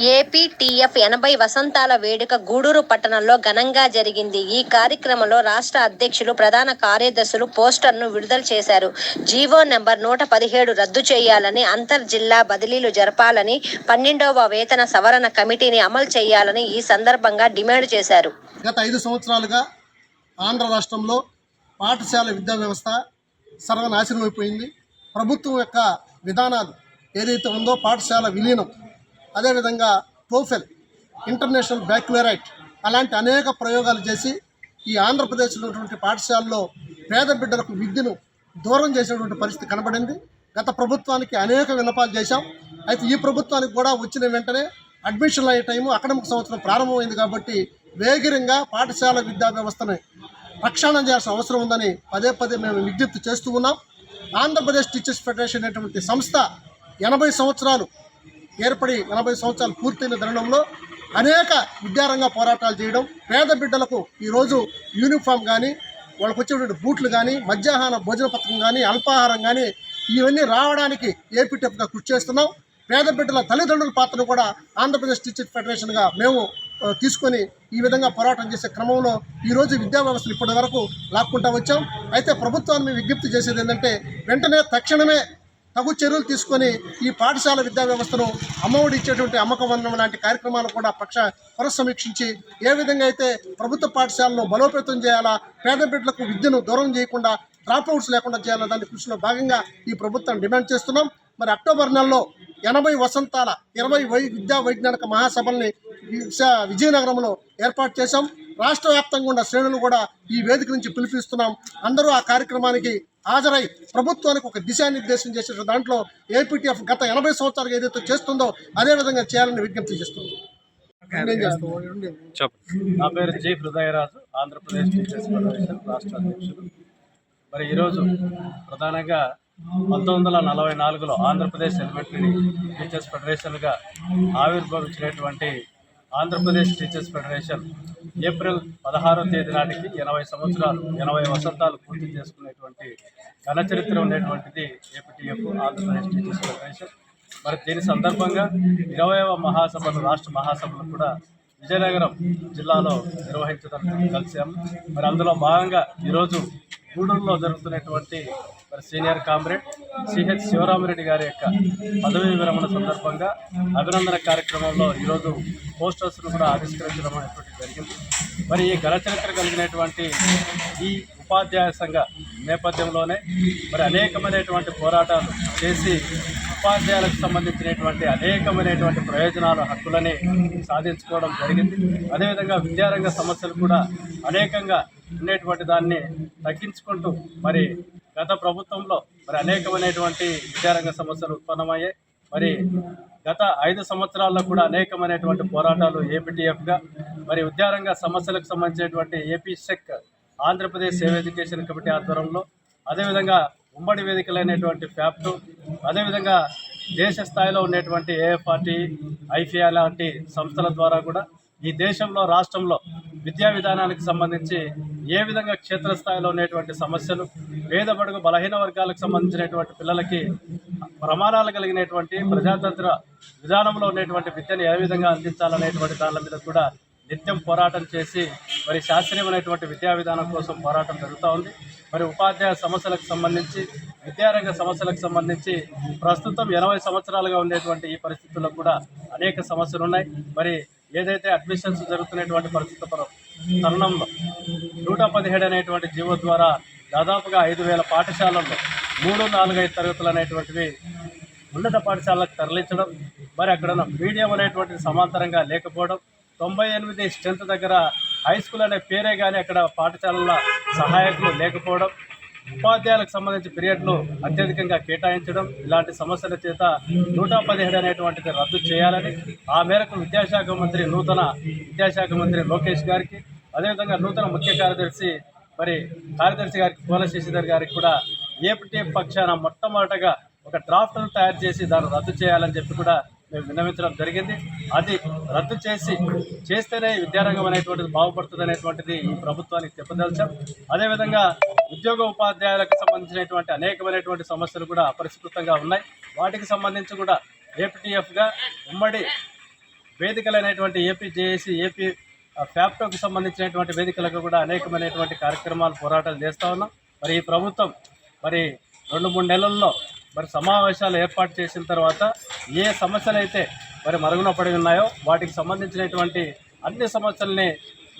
APTF ఎనభై వసంతాల వేడుక గూడూరు పట్టణంలో ఘనంగా జరిగింది. ఈ కార్యక్రమంలో రాష్ట్ర అధ్యక్షులు ప్రధాన కార్యదర్శులు పోస్టర్ను విడుదల చేశారు. జీవో నెంబర్ నూట పదిహేడు రద్దు చేయాలని అంతర్ జిల్లా బదిలీలు జరపాలని పన్నెండవ వేతన సవరణ కమిటీని అమలు చేయాలని ఈ సందర్భంగా డిమాండ్ చేశారు. గత ఐదు సంవత్సరాలుగా ఆంధ్ర రాష్ట్రంలో పాఠశాల విద్యా వ్యవస్థ సర్వనాశనం అయిపోయింది. ప్రభుత్వం యొక్క విధానాలు ఏదైతే ఉందో పాఠశాల విలీనం అదేవిధంగా టోఫెల్ ఇంటర్నేషనల్ బ్యాక్యులరైట్ అలాంటి అనేక ప్రయోగాలు చేసి ఈ ఆంధ్రప్రదేశ్లో ఉన్నటువంటి పాఠశాలలో పేద బిడ్డలకు విద్యను దూరం చేసినటువంటి పరిస్థితి కనబడింది. గత ప్రభుత్వానికి అనేక విన్నపాలు చేశాం. అయితే ఈ ప్రభుత్వానికి కూడా వచ్చిన వెంటనే అడ్మిషన్లు అయ్యే టైము అకాడమిక్ సంవత్సరం ప్రారంభమైంది కాబట్టి వేగిరంగా పాఠశాల విద్యా వ్యవస్థను రక్షణ చేయాల్సిన అవసరం ఉందని పదే పదే మేము విజ్ఞప్తి చేస్తూ ఉన్నాం. ఆంధ్రప్రదేశ్ టీచర్స్ ఫెడరేషన్ అనేటువంటి సంస్థ ఎనభై సంవత్సరాలు ఏర్పడి నలభై సంవత్సరాలు పూర్తయిన తరుణంలో అనేక విద్యారంగ పోరాటాలు చేయడం పేద బిడ్డలకు ఈరోజు యూనిఫామ్ కానీ వాళ్ళకు వచ్చేటువంటి బూట్లు కానీ మధ్యాహ్న భోజన పథకం కానీ అల్పాహారం కానీ ఇవన్నీ రావడానికి ఏపీటీఎఫ్గా కృషి చేస్తున్నాం. పేద బిడ్డల తల్లిదండ్రుల పాత్రను కూడా ఆంధ్రప్రదేశ్ టీచర్ ఫెడరేషన్గా మేము తీసుకొని ఈ విధంగా పోరాటం చేసే క్రమంలో ఈరోజు విద్యా వ్యవస్థను ఇప్పటి వరకు లాక్కుంటా వచ్చాం. అయితే ప్రభుత్వాన్ని మేము విజ్ఞప్తి చేసేది ఏంటంటే వెంటనే తక్షణమే తగు చర్యలు తీసుకొని ఈ పాఠశాల విద్యా వ్యవస్థను అమ్మఒడి ఇచ్చేటువంటి అమ్మకం వందనం లాంటి కార్యక్రమాలు కూడా పక్ష పునఃసమీక్షించి ఏ విధంగా అయితే ప్రభుత్వ పాఠశాలను బలోపేతం చేయాలా పేద బిడ్డలకు విద్యను దూరం చేయకుండా డ్రాప్ అవుట్స్ లేకుండా చేయాలన్న దాని కృషిలో భాగంగా ఈ ప్రభుత్వం డిమాండ్ చేస్తున్నాం. మరి అక్టోబర్ నెలలో ఎనభై వసంతాల ఇరవై వై విద్యా వైజ్ఞానిక మహాసభల్ని విజయనగరంలో ఏర్పాటు చేశాం. రాష్ట్ర వ్యాప్తంగా ఉన్న శ్రేణులు కూడా ఈ వేదిక నుంచి పిలిపిస్తున్నాం. అందరూ ఆ కార్యక్రమానికి హాజరై ప్రభుత్వానికి ఒక దిశానిర్దేశం చేసే దాంట్లో ఏపీటీఎఫ్ గత ఎనభై సంవత్సరాలుగా ఏదైతే చేస్తుందో అదే విధంగా చేయాలని విజ్ఞప్తి చేస్తుంది? నా పేరు G Hrudayaraju Andhra Pradesh teachers federation రాష్ట్ర అధ్యక్షుడు. మరి ఈరోజు ప్రధానంగా పంతొమ్మిది వందల నలభై నాలుగులో ఆంధ్రప్రదేశ్ ఎలిమెంటరీ టీచర్స్ ఫెడరేషన్గా ఆవిర్భవించినటువంటి ఆంధ్రప్రదేశ్ టీచర్స్ ఫెడరేషన్ ఏప్రిల్ పదహారో తేదీ నాటికి ఎనభై సంవత్సరాలు ఎనభై వసంతాలు పూర్తి చేసుకునేటువంటి ఘనచరిత్ర ఉన్నటువంటిది ఉండేటువంటిది ఏపీటీఎఫ్ ఆంధ్రప్రదేశ్ టీచర్స్ ఫెడరేషన్. మరి దీని సందర్భంగా ఇరవైవ మహాసభలు రాష్ట్ర మహాసభలు కూడా విజయనగరం జిల్లాలో నిర్వహించడం కలిసాము మరి అందులో భాగంగా ఈరోజు గూడూరులో జరుగుతున్నటువంటి మరి సీనియర్ కామ్రేడ్ సిహెచ్ శివరామరెడ్డి గారి యొక్క పదవీ విరమణ సందర్భంగా అభినందన కార్యక్రమంలో ఈరోజు పోస్టర్స్ను కూడా ఆవిష్కరించడం అనేటువంటి జరిగింది. మరి ఈ ఘన చరిత్ర కలిగినటువంటి ఈ ఉపాధ్యాయ సంఘ నేపథ్యంలోనే మరి అనేకమైనటువంటి పోరాటాలు చేసి ఉపాధ్యాయులకు సంబంధించినటువంటి అనేకమైనటువంటి ప్రయోజనాలు హక్కులని సాధించుకోవడం జరిగింది. అదేవిధంగా విద్యారంగ సమస్యలు కూడా అనేకంగా ఉండేటువంటి దాన్ని తగ్గించుకుంటూ మరి గత ప్రభుత్వంలో మరి అనేకమైనటువంటి విద్యారంగ సమస్యలు ఉత్పన్నమయ్యాయి. మరి గత ఐదు సంవత్సరాల్లో కూడా అనేకమైనటువంటి పోరాటాలు ఏపీటీఎఫ్గా మరి ఉద్యారంగా సమస్యలకు సంబంధించినటువంటి AP SEC Andhra Pradesh save education committee ఆధ్వర్యంలో అదేవిధంగా ఉమ్మడి వేదికలైనటువంటి ఫ్యాప్టు అదేవిధంగా దేశ స్థాయిలో ఉండేటువంటి ఏఎఫ్ఆర్టీ ఐఫిఐ లాంటి సంస్థల ద్వారా కూడా ఈ దేశంలో రాష్ట్రంలో విద్యా విధానానికి సంబంధించి ఏ విధంగా క్షేత్రస్థాయిలో ఉండేటువంటి సమస్యలు పేద బడుగు బలహీన వర్గాలకు సంబంధించినటువంటి పిల్లలకి ప్రమాణాలు కలిగినటువంటి ప్రజాతంత్ర విధానంలో ఉన్నటువంటి విద్యను ఏ విధంగా అందించాలనేటువంటి దాని మీద కూడా నిత్యం పోరాటం చేసి మరి శాస్త్రీయమైనటువంటి విద్యా విధానం కోసం పోరాటం జరుగుతూ ఉంది. మరి ఉపాధ్యాయ సమస్యలకు సంబంధించి విద్యారంగ సమస్యలకు సంబంధించి ప్రస్తుతం ఎనభై సంవత్సరాలుగా ఉండేటువంటి ఈ పరిస్థితుల్లో కూడా అనేక సమస్యలు ఉన్నాయి మరి ఏదైతే అడ్మిషన్స్ జరుగుతున్నటువంటి పరిస్థితి తరుణంలో నూట పదిహేడు అనేటువంటి జీవో ద్వారా దాదాపుగా ఐదు వేల పాఠశాలల్లో మూడు నాలుగు ఐదు తరగతులు అనేటువంటివి ఉన్నత పాఠశాలకు తరలించడం మరి అక్కడ మీడియం అనేటువంటిది సమాంతరంగా లేకపోవడం తొంభై ఎనిమిది స్ట్రెంత్ దగ్గర హై స్కూల్ అనే పేరే కానీ అక్కడ పాఠశాలల సహాయకులు లేకపోవడం ఉపాధ్యాయులకు సంబంధించి పీరియడ్లు అత్యధికంగా కేటాయించడం ఇలాంటి సమస్యల చేత నూట పదిహేడు అనేటువంటిది రద్దు చేయాలని ఆ మేరకు విద్యాశాఖ మంత్రి నూతన విద్యాశాఖ మంత్రి లోకేష్ గారికి అదేవిధంగా నూతన ముఖ్య కార్యదర్శి మరి కార్యదర్శి గారికి పూల శశిధర్ గారికి కూడా ఏపీటీఎఫ్ పక్షాన మొట్టమొదటగా ఒక డ్రాఫ్ట్ను తయారు చేసి దాన్ని రద్దు చేయాలని చెప్పి కూడా మేము విన్నవించడం జరిగింది. అది రద్దు చేసి చేస్తేనే విద్యారంగం అనేటువంటిది బాగుపడుతుంది అనేటువంటిది ఈ ప్రభుత్వానికి చెప్పదలిచాం. అదేవిధంగా ఉద్యోగ ఉపాధ్యాయులకు సంబంధించినటువంటి అనేకమైనటువంటి సమస్యలు కూడా అపరిష్కృతంగా ఉన్నాయి. వాటికి సంబంధించి కూడా ఏపీటీఎఫ్గా ఉమ్మడి వేదికలైనటువంటి ఏపీ జేఏసీ ఏపీ ఫ్యాప్టోకి సంబంధించినటువంటి వేదికలకు కూడా అనేకమైనటువంటి కార్యక్రమాలు పోరాటాలు చేస్తూ ఉన్నాం. మరి ఈ ప్రభుత్వం మరి రెండు మూడు నెలల్లో మరి సమావేశాలు ఏర్పాటు చేసిన తర్వాత ఏ సమస్యలు అయితే మరి మరుగున పడి ఉన్నాయో వాటికి సంబంధించినటువంటి అన్ని సమస్యల్ని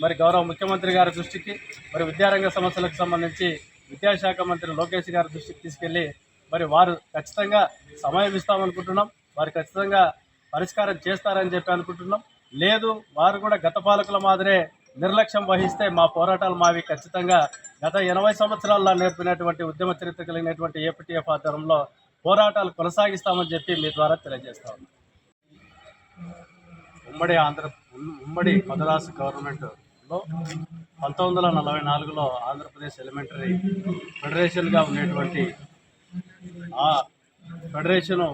మరి గౌరవ ముఖ్యమంత్రి గారి దృష్టికి మరి విద్యారంగ సమస్యలకు సంబంధించి విద్యాశాఖ మంత్రి లోకేష్ గారి దృష్టికి తీసుకెళ్ళి మరి వారు ఖచ్చితంగా సమయం ఇస్తామనుకుంటున్నాం. వారు ఖచ్చితంగా పరిష్కారం చేస్తారని చెప్పి అనుకుంటున్నాం. లేదు వారు కూడా గత పాలకుల మాదిరే నిర్లక్ష్యం వహిస్తే మా పోరాటాలు మావి ఖచ్చితంగా గత ఎనభై సంవత్సరాల్లో నేర్పినటువంటి ఉద్యమ చరిత్ర కలిగినటువంటి ఏపీటీఎఫ్ ఆధ్వర్యంలో పోరాటాలు కొనసాగిస్తామని చెప్పి మీ ద్వారా తెలియజేస్తాం. ఉమ్మడి ఆంధ్ర ఉమ్మడి మద్రాసు గవర్నమెంట్లో పంతొమ్మిది వందల నలభై నాలుగులో ఆంధ్రప్రదేశ్ ఎలిమెంటరీ ఫెడరేషన్గా ఉండేటువంటి ఆ ఫెడరేషను